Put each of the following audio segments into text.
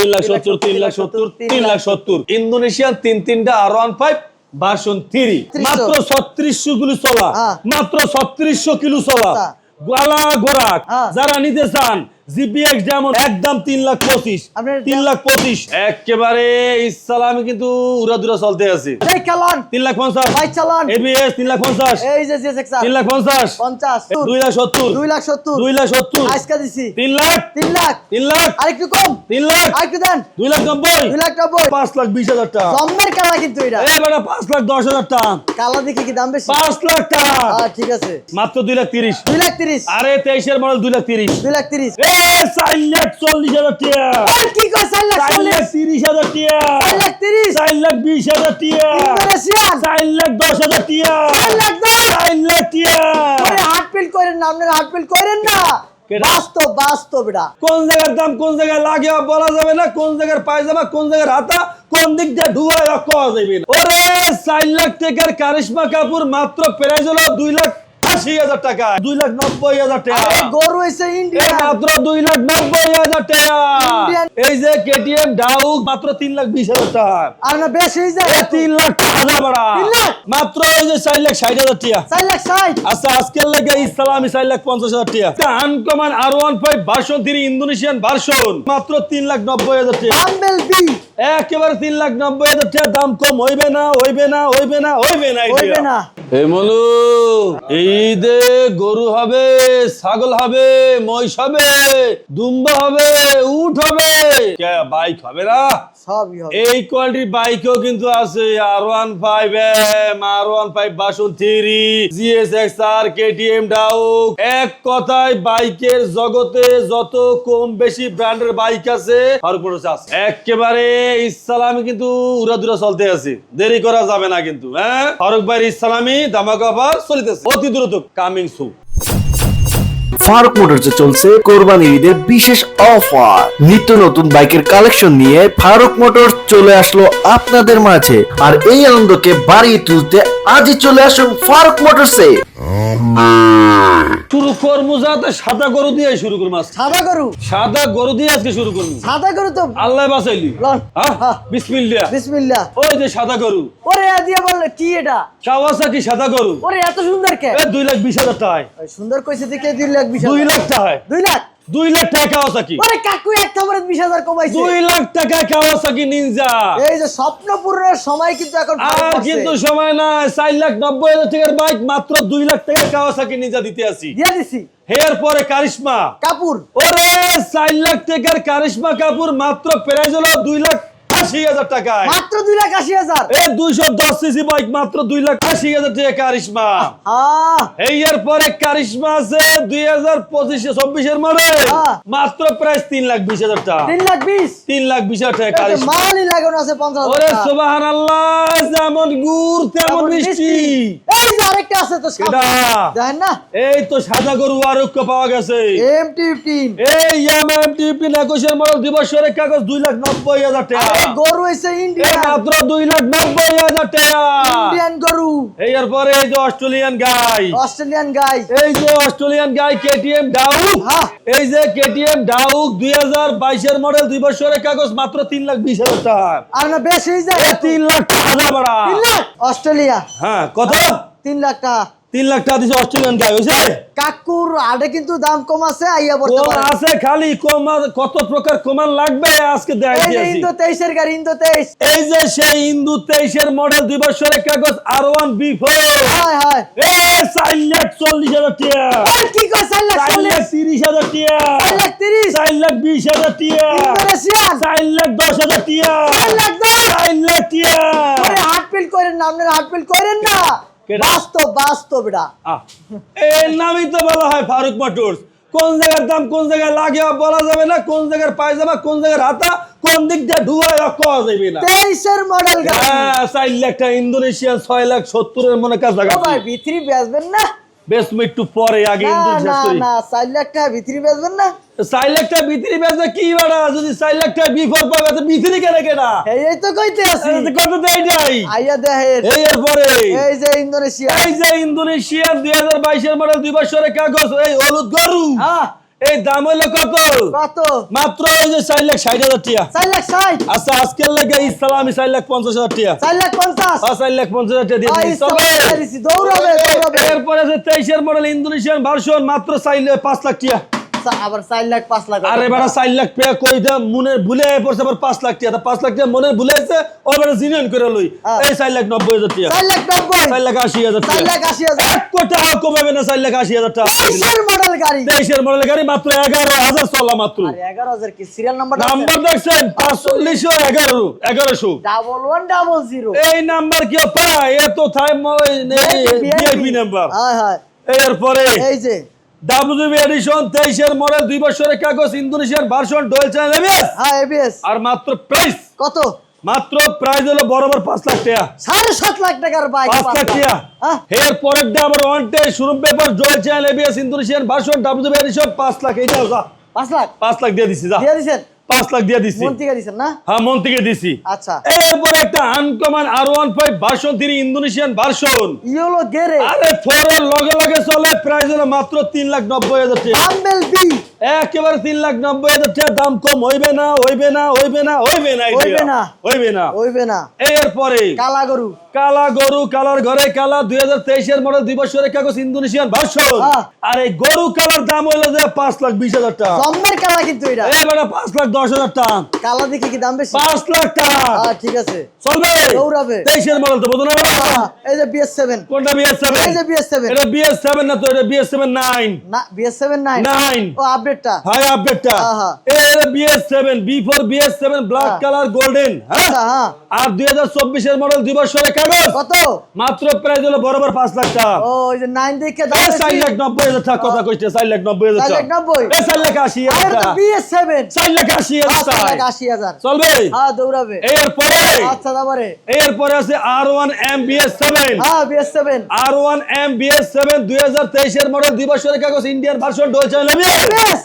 তিন লাখ সত্তর তিন লাখ সত্তর তিন লাখ সত্তর ইন্দোনেশিয়ান তিন তিনটা R one five version three মাত্র ছত্রিশশো কিলো চলা হ্যাঁ। মাত্র ছত্রিশশো কিলো চলা আচ্ছা। গলা হ্যাঁ। যারা নিতে চান জিপিএক্স যেমন একদম তিন লাখ পঁচিশ তিন লাখ পঁচিশ। একেবারে ইসলামে কিন্তু উড়া দুরা চলতে আছে। চালান। তিন লাখ পঞ্চাশ। বাইক চালান। এবিএস তিন লাখ পঞ্চাশ। এই যে যে তিন লাখ পঞ্চাশ। পঞ্চাশ। দুই লাখ সত্তর। দুই লাখ সত্তর। দুই লাখ সত্তর। আজকে দিছি। তিন লাখ। তিন লাখ। তিন লাখ। আরেকটু কম। তিন লাখ। আরেকটু দেন। দুই লাখ নব্বই। দুই লাখ নব্বই। পাঁচ লাখ বিশ হাজার টাকা। জম্মের কালা কিন্তু এটা। এ বেটা পাঁচ লাখ দশ হাজার টাকা। কালা দেখি কি দাম বেশি? পাঁচ লাখ টাকা। ঠিক আছে। মাত্র দুই লাখ তিরিশ। দুই লাখ তিরিশ। আরে তেইশের মডেল দুই লাখ তিরিশ। দুই লাখ তিরিশ। চার লাখ চল্লিশ হাজার টাকা। কি কয় চার লাখ চার লাখ তিরিশ হাজার টাকা। চার লাখ তিরিশ? চার লাখ বিশ হাজার টাকা। চার লাখ দশ হাজার টাকা। চার লাখ দশ? চার লাখ টাকা। আরে হার্ট করেন না আপনার হার্ট ফিল করেন না। বাস্তব বাস্তব এটা। কোন জায়গার দাম কোন জায়গায় লাগে বলা যাবে না। কোন জায়গার পায়জামা কোন জায়গার হাতা কোন দিক দিয়ে ঢুয়ায় কওয়া যাবে না। ওরে চার লাখ টাকার কারিশমা কাপুর মাত্র প্রাইস হলো দুই লাখ আশি হাজার টাকা দুই লাখ নব্বই হাজার টাকা গরু ইন্ডিয়া মাত্র দুই লাখ নব্বই হাজার টাকা এই যে কেটিএম ডাউক মাত্র তিন লাখ বিশ হাজার টাকা আর না বেশি যায় তিন লাখ টাকা বাড়া মাত্র এই যে চার লাখ ষাট হাজার টাকা চার লাখ ষাট আচ্ছা আজকের লেগে ইসলামী চার লাখ পঞ্চাশ হাজার টাকা uncommon R one five version three Indonesian version মাত্র তিন লাখ নব্বই হাজার টাকা একেবারে তিন লাখ নব্বই হাজার দাম কম হইবে না হইবে না হইবে না হইবে না হইবে না। এই মনু ঈদে গরু হবে ছাগল হবে মহিষ হবে দুম্বা হবে উট হবে। বাইক হবে না? এই কোয়ালিটির বাইকও কিন্তু আছে R one five M R one five version three GS X R KTM Duke এক কথায় বাইকের জগতে যত কম বেশি ব্র্যান্ডের বাইক আছে মোটরস আছে। একেবারে ইসলামী কিন্তু উড়া দুরা চলতে আছে। দেরি করা যাবে না কিন্তু হ্যাঁ? ফারুক ভাইয়ের ইসলামী অফার চলিতেছে। অতি দ্রুত কামিং সু ফারুক মোটরসে চলছে কোরবানির ঈদের বিশেষ অফার। নিত্য নতুন বাইকের কালেকশন নিয়ে ফারুক মোটরস চলে আসলো আপনাদের মাঝে। আর এই আনন্দকে বাড়িয়ে তুলতে আজই চলে আসুন ফারুক মোটরসে। শুরু করব যাতে সাদা গরু দিয়ে শুরু করব। সাদা গরু? সাদা গরু দিয়ে আজকে শুরু করব সাদা গরু তো আল্লাহ বাসাইলি বিসমিল্লা হ্যাঁ? বিসমিল্লাহ। ওই যে সাদা গরু। ওরে দিয়ে বললে কি এটা? কাওয়াসাকি সাদা গরু? ওরে এত সুন্দর কে? দুই লাখ বিশ হাজার টাকা সুন্দর কইছে দেখে দুই লাখ বিশ দুই। লাখ টাকা দুই লাখ? দুই লাখ টাকা কাওয়াসাকি আরে কাকু এক খাবারে বিশ হাজার কমাইছে। দুই লাখ টাকা কাওয়াসাকি নিনজা এই যে স্বপ্ন পূরণের সময় কিন্তু এখন আর কিন্তু সময় না চার লাখ নব্বই হাজার টাকার বাইক মাত্র দুই লাখ টাকা কাওয়াসাকি নিনজা দিতে আসি দিয়ে দিছি। হেয়ার পরে কারিশমা। কাপুর। ওরে চার লাখ টাকার কারিশমা কাপুর মাত্র প্রাইজ হলো দুই লাখ আশি হাজার টাকায়। মাত্র দুই লাখ আশি হাজার। এ দুইশো দশ সিসি বাইক মাত্র দুই লাখ আশি হাজার টাকা কারিশমা। এই এর পরে কারিশমা আছে দুই হাজার পঁচিশে চব্বিশের মডেল। মাত্র প্রাইস তিন লাখ বিশ হাজার টাকা। তিন লাখ বিশ? তিন লাখ বিশ হাজার টাকা কারিশমা। মালই লাগানো আছে পঞ্চাশ ওরে টাকা। আল্লাহ যেমন গুড় তেমন তেমন মিষ্টি। এই যে আরেকটা আছে তো সামনে। দেখেন না? এই তো সাদা গরু আরোগ্য পাওয়া গেছে। এম টি ফিফটিন এই এমএমটিপি একুশের মডেল দিবসের কাগজ দুই লাখ নব্বই হাজার টাকা। গরু এই ইন্ডিয়ান মাত্র দুই লাখ নব্বই হাজার টাকা। ইন্ডিয়ান গরু। এই পরে এই যে অস্ট্রেলিয়ান গাই। অস্ট্রেলিয়ান গাই। এই যে অস্ট্রেলিয়ান গাই কেটিএম ডাউক। এই যে কেটিএম ডাউক দুই হাজার বাইশের মডেল দুই বছরের কাগজ মাত্র তিন লাখ বিশ হাজার টাকা। আর না বেশ যায়। এ তিন লাখ টাকা বাড়া। অস্ট্রেলিয়া। হ্যাঁ কত? তিন লাখ টাকা। তিন লাখ টাকা দিছে অস্ট্রেলিয়ান গাই হয়েছে কাকুর আডে কিন্তু দাম কম আছে আইয়া পড়তে পারে আছে খালি কম কত প্রকার কমান লাগবে? আজকে দেখাই এই যে দিয়েছি। ইন্দো তেইশের গাড়ি ইন্দো তেইশ। এই যে সেই ইন্দু তেইশের মডেল দুই বছরের কাগজ আর ওয়ান বি ফোর হায় হায়। এ চার লাখ চল্লিশ হাজার টাকা। আর কি কয় চার লাখ চার লাখ চল্লিশ? তিরিশ হাজার টাকা। চার লাখ তিরিশ? চার লাখ বিশ হাজার টাকা। ইন্দোনেশিয়ান? চার লাখ দশ হাজার টাকা। চার লাখ টাকা। আরে হার্ট ফিল করেন না আপনার হার্ট ফিল করেন না? বাস্তব বাস্তব এটা। এর নামই তো বলা হয় ফারুক মোটরস কোন জায়গার দাম কোন জায়গায় লাগে বলা যাবে না কোন জায়গার পায়জামা কোন জায়গার হাতা কোন দিক দিয়ে ঢুয়ায় কওয়া যাবে না। তেইশের মডেল হ্যাঁ, চার লাখ ইন্দোনেশিয়ান ছয় লাখ সত্তরের মনে কাজ লাগাবে ভাই বেচবেন না? বেশ একটু পরে আগে না না করি। লাখ টাকা ভিতরি বেচবেন না? চার লাখ টাকা বিক্রি বেচবে কি বাড়া? যদি চার লাখ টাকা বিফল পাবে তো বিক্রি কেনে কেনা? এই তো কইতে আছি কত দেয় যাই আইয়া দেখেন এই যে ইন্দোনেশিয়া। এই যে ইন্দোনেশিয়ার দুই হাজার বাইশের মডেল দুই বছরের কাগজ এই হলুদ গরু। হ্যাঁ। এই দাম হইল কত? কত? মাত্র ওই যে চার লাখ ষাট হাজার টিয়া। চার লাখ ষাট? আচ্ছা আজকের লাগে ইসলামী আমি চার লাখ পঞ্চাশ হাজার টিয়া। চার লাখ পঞ্চাশ? আর চার লাখ পঞ্চাশ হাজার টিয়া দিয়ে দৌড়াবে এরপরে তেইশের মডেল ইন্দোনেশিয়ান ভার্সন মাত্র চার পাঁচ লাখ টিয়া। আবার লাখ লাখ আরে বেটা চার লাখ টাকা কই দে মনে ভুলে পড়ছে আবার পাঁচ লাখ লাখ টাকা মনে ভুলে আছে ওর বেটা জিনিয়ন করে লই। হ্যাঁ। এই চার লাখ নব্বই হাজার টাকা। চার লাখ নব্বই। চার লাখ আশি হাজার চার লাখ আশি হাজার। এক কোটি টাকা কমাবে না চার লাখ আশি হাজার টাকা। তেইশের মডেল গাড়ি। তেইশের মডেল গাড়ি মাত্র এগারো হাজার চলা মাত্র। আরে এগারো হাজার কি? সিরিয়াল নাম্বার নাম্বার দেখছেন? পাঁচচল্লিশশো এগারো এগারোশো ডাবল ওয়ান ডাবল জিরো এই নাম্বার পায়? এ তো থাই ভিআইপি নাম্বার হ্যাঁ হ্যাঁ। এরপরে এই যে। ডাব্লিউবি এডিশন তেইশের মডেল দুই বছরের কাগজ Indonesian version dual channel ABS হ্যাঁ এবিএস আর মাত্র প্রাইস কত? মাত্র প্রাইস হলো বরাবর পাঁচ লাখ টাকা। সাড়ে সাত লাখ টাকার বাইক পাঁচ লাখ টাকা। হ্যাঁ। এর পরের ডে আবার ওয়ান টে শুরু paper dual channel ABS Indonesian version WB edition পাঁচ লাখ। এই যাও যা। পাঁচ লাখ। পাঁচ লাখ দিয়ে দিছি যা। দিয়ে দিছেন? পাঁচ লাখ দিয়ে দিছি। মন থেকে দিছেন না? হ্যাঁ মন থেকে দিছি। আচ্ছা। এরপর একটা uncommon R one five version তিনি ইন্দোনেশিয়ান ভার্সন ইয়েলো গেরে। আরে ফোরের লগে লগে চলে প্রাইস হলো মাত্র তিন লাখ নব্বই হাজার টাকা। একেবারে তিন লাখ নব্বই হাজার টাকা দাম কম হইবে না হইবে না হইবে না হইবে না হইবে না। হইবে না। হইবে না। এরপরে কালা গরু। কালা গরু কালার ঘরে কালা দুই হাজার তেইশের মডেল দুই বছরের কাগজ ইন্দোনেশিয়ান ভার্সন হ্যাঁ। আর এই গরু কালার দাম হইল যে পাঁচ লাখ বিশ হাজার টাকা। জম্মের কালা কিন্তু এটা। এবারে পাঁচ লাখ দশ হাজার টাকা। কালা দেখে কি দাম বেশি? পাঁচ লাখ টাকা। হ্যাঁ ঠিক আছে। চলবে? দৌড়াবে। তেইশের মডেল তো বোঝো না হ্যাঁ, এই যে বিএস সেভেন কোনটা বিএস সেভেন এই যে বিএস সেভেন এটা বিএস সেভেন না তো এটা বিএস সেভেন নাইন না বিএস সেভেন নাইন নাইন ও আপডেটটা হাই আপডেটটা B four BS seven black. Colour golden হ্যাঁ। আচ্ছা আর দুই হাজার চব্বিশের মডেল দুই বছরের কাগজ। কত? মাত্র প্রাইস হলো বরাবর পাঁচ লাখ টাকা। ও ওই যে নাইন দেখে দাম এ বেশি। চার লাখ নব্বই হাজার টাকা কথা কইছে চার লাখ নব্বই হাজার চার লাখ টাকা নব্বই? এ চার লাখ আশি হাজার আরে তো টাকা বিএস সেভেন চার লাখ আশি হাজার পাঁচ লাখ টাকা আশি হাজার। চলবে? হ্যাঁ দৌড়াবে। এরপরে? আচ্ছা তারপরে? এরপরে আছে R one M BS seven হ্যাঁ BS seven R one M BS seven দুই হাজার তেইশের মডেল দুই বছরের কাগজ ইন্ডিয়ান ভার্সন ডোল চ্যানেল!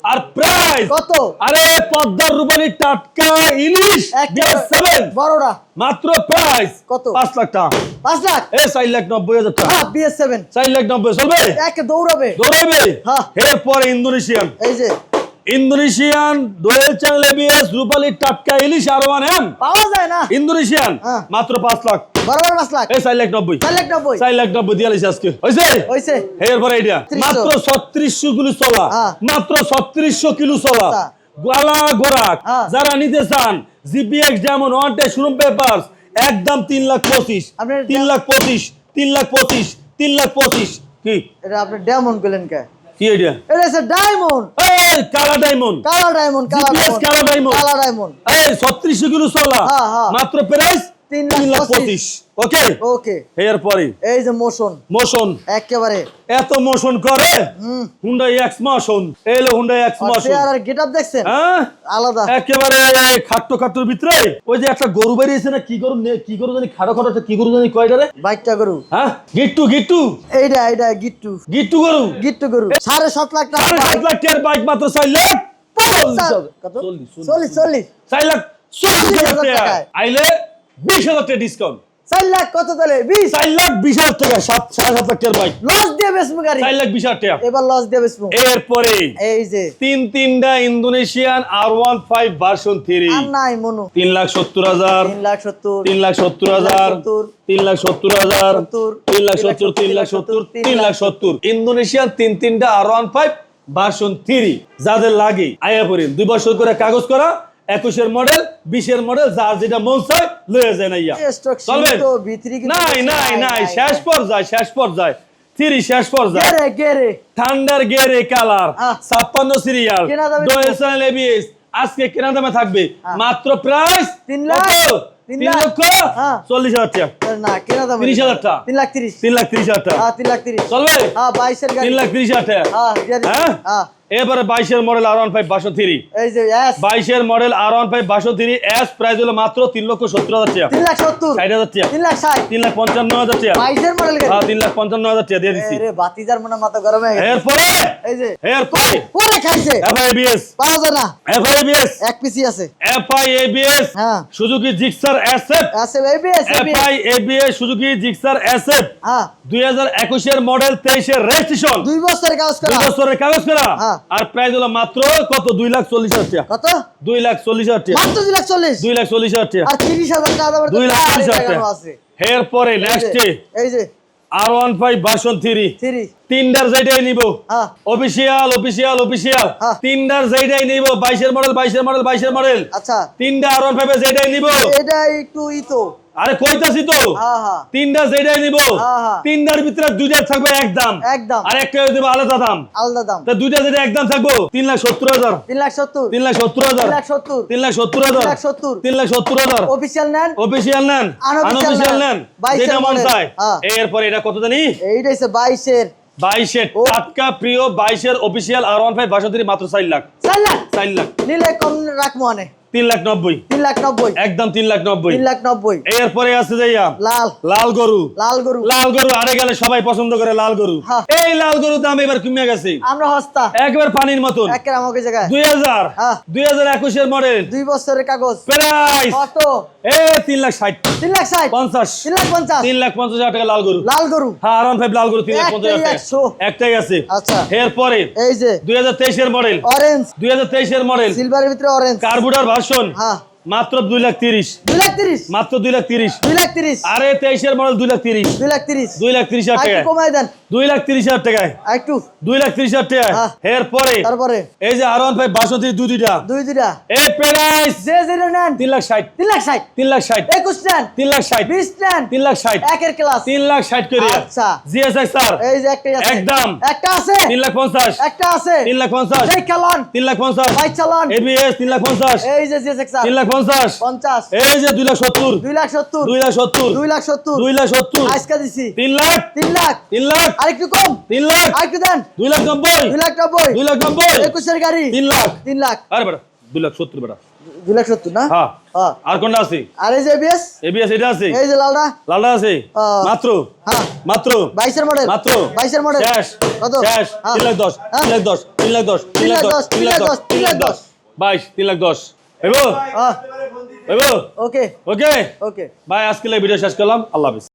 আর প্রাইস? কত? আরে পদ্মার রূপালী টাটকা ইলিশ বিএস সেভেন বড়টা। মাত্র প্রাইস। কত? পাঁচ লাখ টাকা। পাঁচ লাখ? এ চার লাখ নব্বই হাজার টাকা। বিএস সেভেন চার লাখ নব্বই চলবে? একে দৌড়াবে। দৌড়াবে? হ্যাঁ। এরপরে ইন্দোনেশিয়ান। এই যে। ইন্দোনেশিয়ান ডোয়েল চ্যানেল এবিএস রূপালী টাটকা ইলিশ আর ওয়ান পাওয়া যায় না। ইন্দোনেশিয়ান হ্যাঁ। মাত্র পাঁচ লাখ। বরাবর পাঁচ লাখ। এই চার লাখ নব্বই। চার লাখ নব্বই। চার লাখ নব্বই দিয়ে আলিস আজকে। হয়েছে হয়েছে এরপরে এটা মাত্র ছত্রিশশো কিলো চলা। হ্যাঁ। মাত্র ছত্রিশশো কিলো চলা। আচ্ছা। গলা গোরাক হ্যাঁ। যারা নিতে চান জিপিএক্স যেমন ওয়ান টে শুরুম পেপার একদম তিন লাখ পঁচিশ। তিন লাখ পঁচিশ তিন লাখ পঁচিশ তিন লাখ পঁচিশ। কি? এটা আপনি ডায়মন্ড কে? কি এটা এটা হচ্ছে ডায়মন্ড এই কালা ডায়মন্ড কালা ডায়মন্ড কালা ডায়মন্ড কালা ডায়মন্ড এই কিলো হ্যাঁ। মাত্র প্রাইস তিন লাখ পঁচিশ। ওকে? ওকে। এরপরে এই যে মোশন। মোশন। একেবারে। এত মোশন করে? Hyundai X motion. এলো হুন্ডাই এক্স মোশন। আর গেটআপ দেখছেন? হ্যাঁ? আলাদা। একেবারে খাট্টো খাট্টোর ভিতরে? ওই যে একটা গরু বেরিয়েছে না কি গরু কি গরু জানি খাটো একটা কি গরু জানি কয়টা রে? বাইকটা গরু। হ্যাঁ? গিট্টু গিট্টু। এইটা এইটা গিট্টু। গিট্টু গরু? গিট্টু গরু। সাড়ে সাত লাখ টাকা সাত লাখ টাকার বাইক মাত্র চার লাখ? চল্লিশ, চল্লিশ। চল্লিশ। চার লাখ চল্লিশ হাজার টাকা আইলে বিশ হাজার টাকা ডিসকাউন্ট চার লাখ কত তাহলে বিশ চার লাখ বিশ হাজার টাকা সাত সাড়ে সাত লাখ টাকার বাইক লস দিয়ে গাড়ি চার লাখ বিশ হাজার টাকা এবার লস দিয়ে এরপরে এই যে তিন তিনটা Indonesian R one five version three আর নাই মনু তিন লাখ সত্তর হাজার তিন লাখ সত্তর তিন লাখ সত্তর হাজার তিন লাখ সত্তর হাজার তিন লাখ সত্তর তিন লাখ সত্তর তিন লাখ সত্তর ইন্দোনেশিয়ান তিন তিনটা R one five version three যাদের লাগে আয়া পড়েন দুই বছর করে কাগজ করা একুশের মডেল বিশের মডেল যার যেটা মন চায় লয়ে যায় না ইয়া। স্টক চলবে? তো ভিতরি কিন্তু নাই নাই নাই শেষ পর্যায়ে শেষ পর্যায়ে। থ্রি শেষ পর্যায়ে। ঠান্ডার গেরে। কালার। ছাপ্পান্ন সিরিয়াল এবিএস আজকে কেনা দামে থাকবে মাত্র প্রাইস তিন লাখ? তিন? লক্ষ? হ্যাঁ। চল্লিশ হাজার টাকা। না কেনা দাম তিরিশ হাজার টাকা। তিন লাখ তিরিশ। তিন লাখ তিরিশ হাজার টাকা। তিন লাখ তিরিশ। চলবে? তিন লাখ তিরিশ হাজার টাকা। হ্যাঁ? এবারে বাইশের মডেল আর ওয়ান ফাইভ বাসো থ্রি বাইশের মডেল আর ওয়ান ফাইভ বাসো থ্রি এস প্রাইস হলো মাত্র তিন লক্ষ সত্তর হাজার টাকা। তিন লাখ সত্তর। ষাট হাজার টাকা। তিন লাখ ষাট। তিন লাখ পঞ্চান্ন হাজার টাকা। বাইশের মডেল হ্যাঁ তিন লাখ পঞ্চান্ন হাজার টাকা দিয়ে দিচ্ছি বাতিজার মনে মাথা গরম হয়ে গেছে। এরপরে? এই যে এরপরে? পরে খাইছে। এফআইবিএস পাওয়া যায় না। এফআইবিএস এক পিসি আছে। এফআইএবিএস হ্যাঁ। সুজুকি জিক্সার এসএফ আছে ABS FI ABS Suzuki Gixxer SF হ্যাঁ। দুই হাজার একুশের মডেল তেইশের রেজিস্ট্রেশন দুই বছরের কাজ দুই বছরের কাগজ করা। হ্যাঁ। আর প্রাইস হলো মাত্র কত? দুই লাখ চল্লিশ হাজার টাকা। কত? দুই লাখ চল্লিশ হাজার টাকা। মাত্র দুই লাখ চল্লিশ? দুই লাখ চল্লিশ হাজার টাকা। আর তিরিশ হাজার টাকা দুই লাখ চল্লিশ হাজার টাকা। আছে। এরপরে এই যে, এই যে। R one five version three three তিনটার যেটাই নিব। Official official official. তিনটার যেটাই নিব। বাইশের মডেল বাইশের মডেল বাইশের মডেল আচ্ছা। তিনটা আর ওয়ান ফাইভে যেটাই নিব। এটা একটু ই তো। আরে কইতাছি তো। তিনটা যেটাই নিব। তিনটার ভিতরে দুইটা থাকবে একদম একদম। আর একটা দেবো আলাদা দাম। আলাদা দাম। তা দুইটা যেটা একদম থাকব তিন লাখ সত্তর হাজার। তিন লাখ সত্তর। তিন লাখ সত্তর হাজার। তিন লাখ সত্তর। হাজার। তিন লাখ সত্তর। হাজার। অফিসিয়াল নেন। অফিসিয়াল নেন। আনঅফিসিয়াল নেন। যেটা মন চায়। হ্যাঁ। এরপরে এটা কত জানি? এইটা হচ্ছে বাইশের বাইশের। টাটকা প্রিয় বাইশের অফিসিয়াল আর ওয়ান ফাইভ বাসন্তী মাত্র চার লাখ। চার লাখ। চার লাখ। নিলে কম রাখব আনে তিন লাখ নব্বই। তিন লাখ নব্বই। একদম তিন লাখ নব্বই। তিন লাখ নব্বই। এরপরে আছে যাইয়া লাল। লাল গরু। লাল গরু। লাল গরু আরে গেলে সবাই পছন্দ করে লাল গরু। হ্যাঁ। এই লাল গরু দাম এবার কমে গেছে। আমরা হস্তা। একবার পানির মতন। একের আমাকে জায়গায়। দুই হাজার। হ্যাঁ। দুই হাজার একুশের মডেল। দুই বছরের কাগজ। প্রাইস। কত? এ তিন লাখ ষাট। তিন লাখ ষাট। পঞ্চাশ। তিন লাখ পঞ্চাশ। তিন লাখ পঞ্চাশ হাজার টাকা লাল গরু। লাল গরু। হ্যাঁ আর ফাইভ লাল গরু তিন লাখ পঞ্চাশ হাজার একটাই একশো। টাকা একটাই আছে। আচ্ছা। এরপরে এই যে। দুই হাজার তেইশের মডেল। অরেঞ্জ দুই হাজার তেইশের মডেল। সিলভারের ভিতরে অরেঞ্জ কার্বুটার ভার্সন হ্যাঁ মাত্র দুই লাখ তিরিশ দুই লাখ তিরিশ মাত্র দুই লাখ তিরিশ দুই লাখ তিরিশ আরে তেইশের মডেল দুই লাখ তিরিশ দুই লাখ তিরিশ দুই লাখ তিরিশ হাজার একটু টাকায় কমাই দেন দুই লাখ তিরিশ হাজার টাকায় একটু দুই লাখ তিরিশ হাজার টাকায় হ্যাঁ। এরপরে তারপরে এই যে আর ওয়ান ফাইভ বাসন্তী দুই দুইটা দুই দুইটা এ প্রাইস যে যেটা নেন তিন লাখ ষাট তিন লাখ ষাট তিন লাখ ষাট একুশ নেন তিন লাখ ষাট বিশ নেন তিন লাখ ষাট একের ক্লাস তিন লাখ ষাট করে আচ্ছা। জিএসআই স্যার এই যে একটাই আছে একদম। একটা আছে তিন লাখ পঞ্চাশ একটা আছে তিন লাখ পঞ্চাশ এই চালান তিন লাখ পঞ্চাশ বাইক চালান এবিএস তিন লাখ পঞ্চাশ এই যে সেকশন তিন লাখ পঞ্চাশ এই যে দুই লাখ সত্তর দুই লাখ সত্তর দুই দুই লাখ সত্তর দুই তিন লাখ তিন লাখ তিন লাখ কম তিন লাখ আরেকটু দেন দুই লাখ নব্বই দুই লাখ দুই লাখ নব্বই একুশের গাড়ি তিন লাখ দুই লাখ সত্তর বেটা দুই লাখ সত্তর না হ্যাঁ আর কোনটা আছে আর আছে এই যে লালটা লালটা আছে মাত্র হ্যাঁ মাত্র 22 এর মডেল মাত্র 22 এর মডেল শেষ কত শেষ 3 লাখ 10 3 লাখ 10 3 লাখ 10 3 লাখ 10 3 লাখ দশ 3 লাখ 10 লাখ 10 ওকে ওকে ওকে ভাই আজকে ভিডিও শেষ করলাম। আল্লাহ হাফিজ।